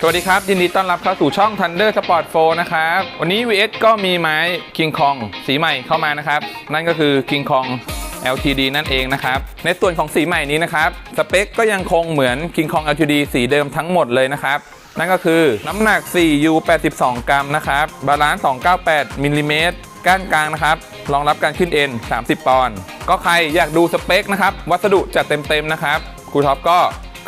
สวัสดีครับ ยินดีต้อนรับเข้าสู่ช่อง Thunder Sport 4 นะครับ วันนี้ VS ก็มีไม้ King Kong สีใหม่เข้ามานะครับ นั่นก็คือ King Kong LTD นั่นเองนะครับ ในส่วนของสีใหม่นี้นะครับ สเปคก็ยังคงเหมือน King Kong LTD สีเดิมทั้งหมดเลยนะครับ นั่นก็คือน้ำหนัก 4U 82 กรัมนะครับ บาลานซ์ 298มิลลิเมตรก้านกลางนะครับ รองรับการขึ้นเอ็น 30 ปอนด์ ก็ใครอยากดูสเปคนะครับ วัสดุจัดเต็มๆนะครับ ครูท็อปก็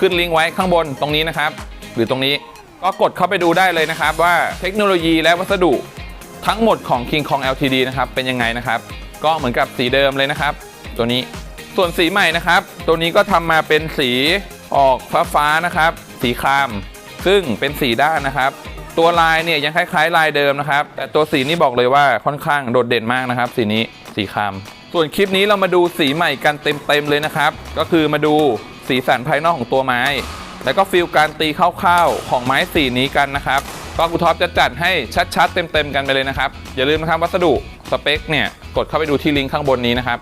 ขึ้นลิงก์ไว้ข้างบนตรงนี้นะครับ หรือตรงนี้ ก็กดเข้าไปดูได้เลยนะครับ ว่าเทคโนโลยีและวัสดุทั้งหมดของ King Kong LTD นะครับเป็นยังไงนะครับ ก็เหมือนกับสีเดิมเลยนะครับ ตัวนี้ส่วนสีใหม่นะครับ ตัวนี้ก็ทำมาเป็นสีออกฟ้าฟ้าๆนะครับ สีคราม ซึ่งเป็นสีด้านนะครับ ตัวลายเนี่ยยังคล้ายๆ ลายเดิมนะครับ แต่ตัวสีนี้บอกเลยว่าค่อนข้างโดดเด่นมากนะครับ สีนี้สีครามส่วนคลิปนี้เรามาดูสีใหม่กันเต็มๆเลยนะครับ ก็คือมาดูสีสันภายนอกของตัวไม้ แล้วก็ฟิลการตีคร่าวๆของไม้สีนี้กันนะครับก็ครูท็อปจะจัดให้ชัดๆ เต็มๆกันไปเลยนะครับ อย่าลืมนะครับวัสดุสเปคเนี่ยกดเข้าไปดูที่ลิงก์ข้างบนนี้นะครับ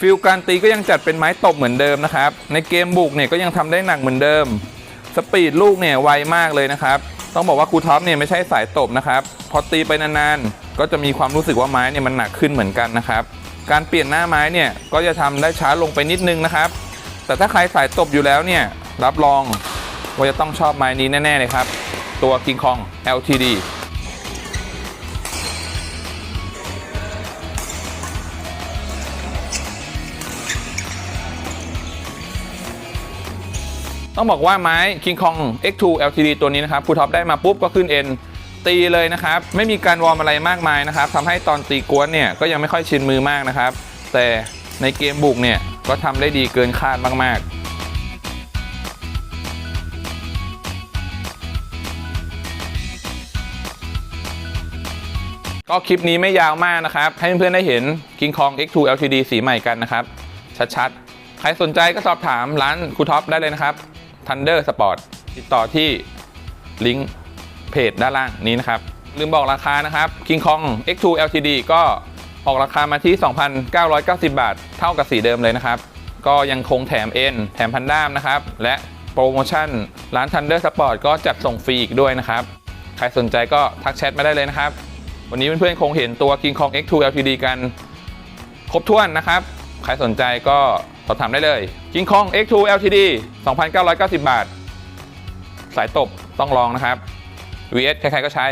ฟิลการตีก็ยังจัดเป็นไม้ตบเหมือนเดิมนะครับ ในเกมบุกเนี่ยก็ยังทำได้หนักเหมือนเดิม สปีดลูกเนี่ยไวมากเลยนะครับ ต้องบอกว่าครูท็อปเนี่ยไม่ใช่สายตบนะครับ พอตีไปนานๆ ก็จะมีความรู้สึกว่าไม้เนี่ยมันหนักขึ้นเหมือนกันนะครับ การเปลี่ยนหน้าไม้เนี่ยก็จะทำได้ช้าลงไปนิดนึงนะครับ แต่ถ้าใครสายตบอยู่แล้วเนี่ยรับรองว่าจะต้องชอบไม้นี้แน่ๆเลยครับ ตัว King Kong LTD ต้องบอกว่าไม้ King Kong X2 LTD ตัวนี้นะครับครูท็อปได้มาปุ๊บก็ขึ้น N ตีเลยนะครับ ไม่มีการวอร์มอะไรมากมายนะครับทำให้ตอนตีกวนเนี่ยก็ยังไม่ค่อยชินมือมากนะครับ แต่ในเกมบุกเนี่ยก็ทำได้ดีเกินคาดมาก ๆก็คลิปนี้ไม่ยาวมากนะครับ ให้เพื่อนๆได้เห็น King Kong X2 LTD สีใหม่กันนะครับ ชัดๆ ใครสนใจก็สอบถามร้านครูท็อปได้เลยนะครับ Thunder Sport ติดต่อที่ลิงก์เพจด้านล่างนี้นะครับ ลืมบอกราคานะครับ King Kong X2 LTD ก็ออกราคามาที่ 2,990 บาท เท่ากับสีเดิมเลยนะครับ ก็ยังคงแถม N แถมพันด้ามนะครับ และโปรโมชั่นร้าน Thunder Sport ก็จัดส่งฟรีอีกด้วยนะครับ ใครสนใจก็ทักแชทมาได้เลยนะครับ วันนี้เพื่อนๆคงเห็นตัว King Kong X2 LTD กัน ครบถ้วนนะครับ ใครสนใจก็ สอบถามได้เลยกิงคอง X2 LTD 2,990 บาท สายตบต้องลองนะครับ VS ใครๆก็ใช้